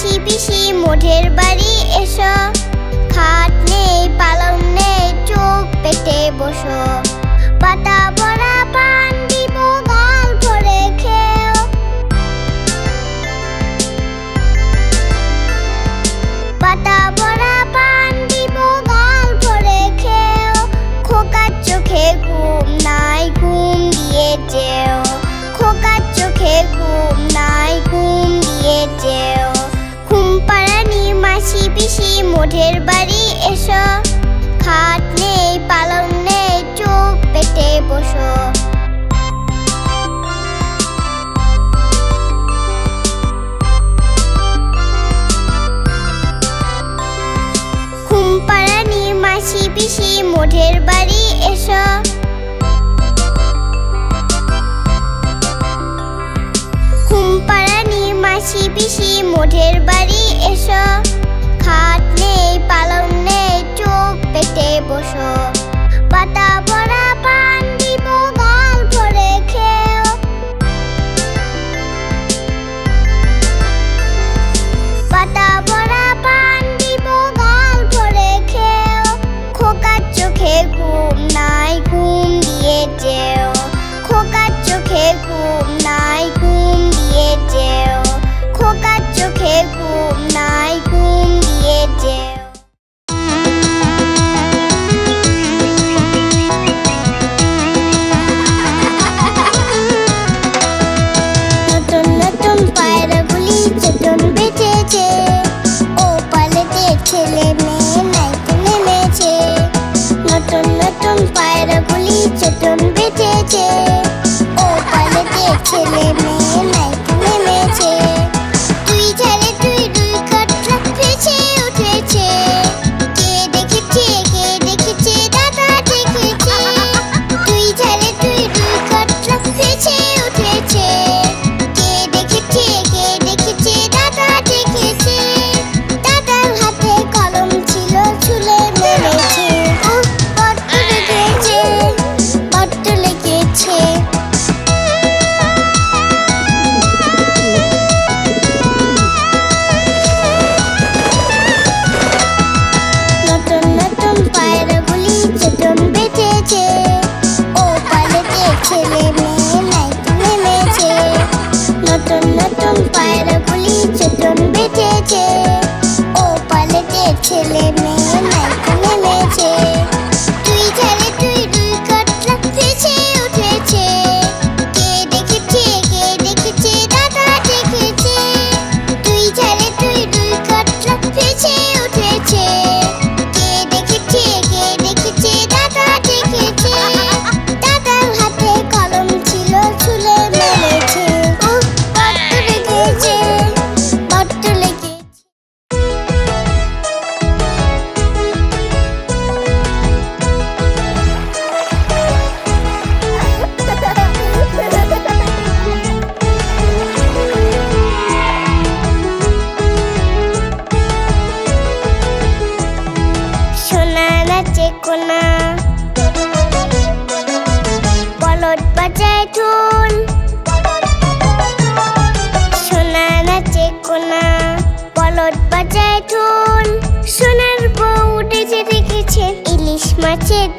পিসি পিসি মোঠের বাড়ি এসো। খাট নেই পালং নেই চোখ পেটে বসো। পাতা বড়া মোঠের বাড়ি এসো। খাট নেই পালন নেই, চোখ পেটে বসো। পাড়ানি মাসি পিসি মোঠের বাড়ি এসো। খুম পাড়ানি মাসি পিসি মোঠের বাড়ি এসো। বসো পাতা ছেলে মেয়ে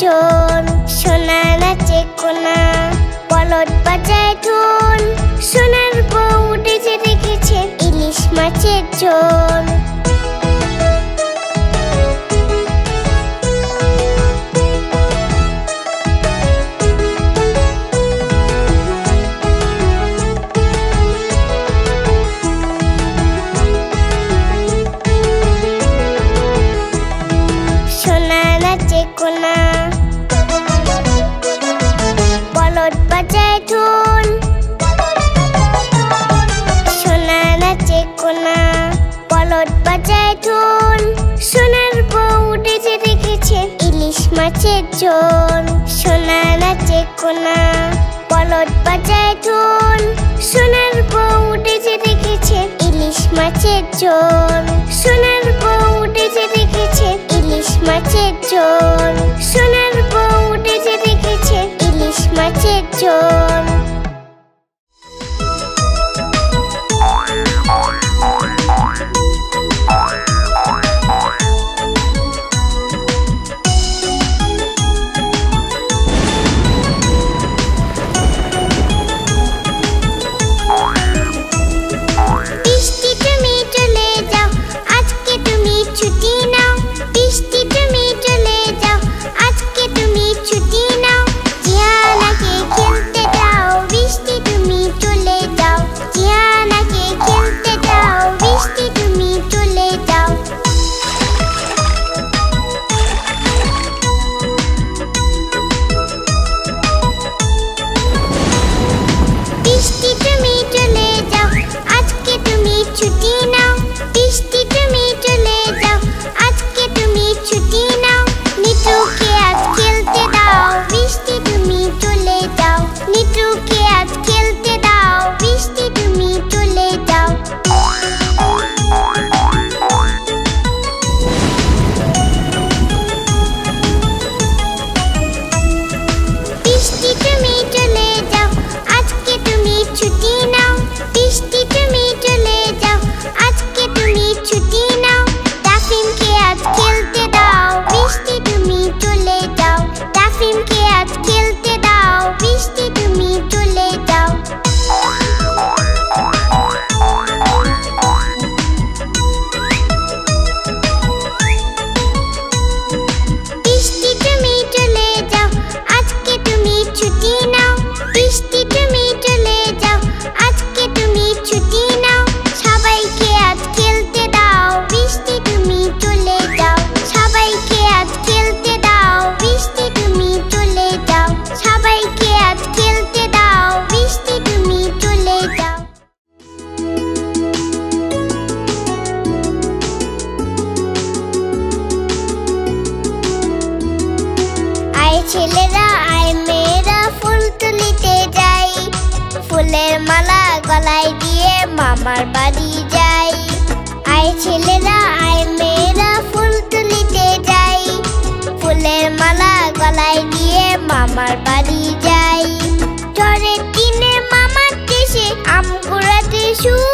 চোন সোনা নাচে কোনা পলট বাজায় ধোন সোনার বউ উঠেছে দেখেছেন ইলিশ মাছের চোন। চোন সোনা নাচে কোনা পলট বাজায় ঢোল সোনার বউ উঠেছে দেখেছেন ইলিশ মাছের চোন। মামার বাড়ি যাই। আই ছেলেরা, আয় মেয়েরা, ফুল তুলিতে যাই। ফুলের মালা গলায় দিয়ে মামার বাড়ি যাই। চরের দিনে মামার দেশে আম কুড়াতে শুয়ে